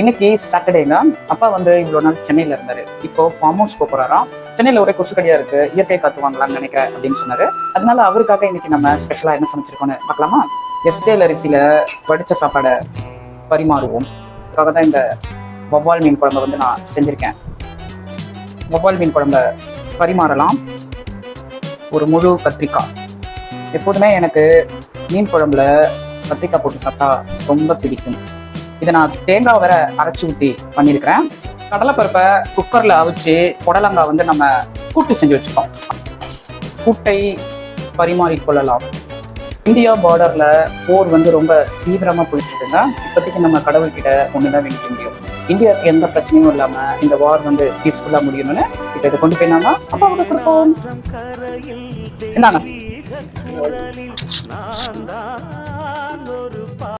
இன்னைக்கு சாட்டர்டேங்க அப்பா வந்து இவ்வளோ நாள் சென்னையில் இருந்தார். இப்போ ஃபார்ம் ஹவுஸ் போகிறாராம் சென்னையில் ஒரே கொசுக்கடியாக இருக்கு. இயற்கை காத்து வாங்கலாம்னு நினைக்கிறேன் அப்படின்னு சொன்னார். அதனால அவருக்காக இன்னைக்கு நம்ம ஸ்பெஷலாக என்ன சமைச்சிருக்கோம்னு பார்க்கலாமா? எஸ்டேல் அரிசியில் வடித்த சாப்பாடை பரிமாறுவோம். அதுக்காக தான் இந்த வவ்வால் மீன் குழம்பை வந்து நான் செஞ்சுருக்கேன். வவ்வால் மீன் குழம்ப பரிமாறலாம். ஒரு முழு கத்திரிக்காய். எப்போதுமே எனக்கு மீன் குழம்புல கத்திரிக்காய் போட்டு சாப்பிட்டா ரொம்ப பிடிக்கும். இதை நான் தேங்காய் வர அரைச்சி ஊற்றி பண்ணியிருக்கிறேன். கடலைப்பருப்பை குக்கரில் அவிச்சு புடலங்காய் வந்து நம்ம கூட்டு செஞ்சு வச்சுக்கோம் கூட்டை பரிமாறிக்கொள்ளலாம் இந்தியா பார்டர்ல போர் வந்து ரொம்ப தீவிரமா போயிட்டு இப்போதைக்கு நம்ம கடவுள்கிட்ட ஒண்ணுதான் வேண்டிக்க முடியும். இந்தியாவுக்கு எந்த பிரச்சனையும் இல்லாம இந்த வார் வந்து பீஸ்ஃபுல்லா முடியணும்னு இப்போ இதை கொண்டு போய் நாம அப்பாவுக்கு கொடுப்போம். இந்தாங்க.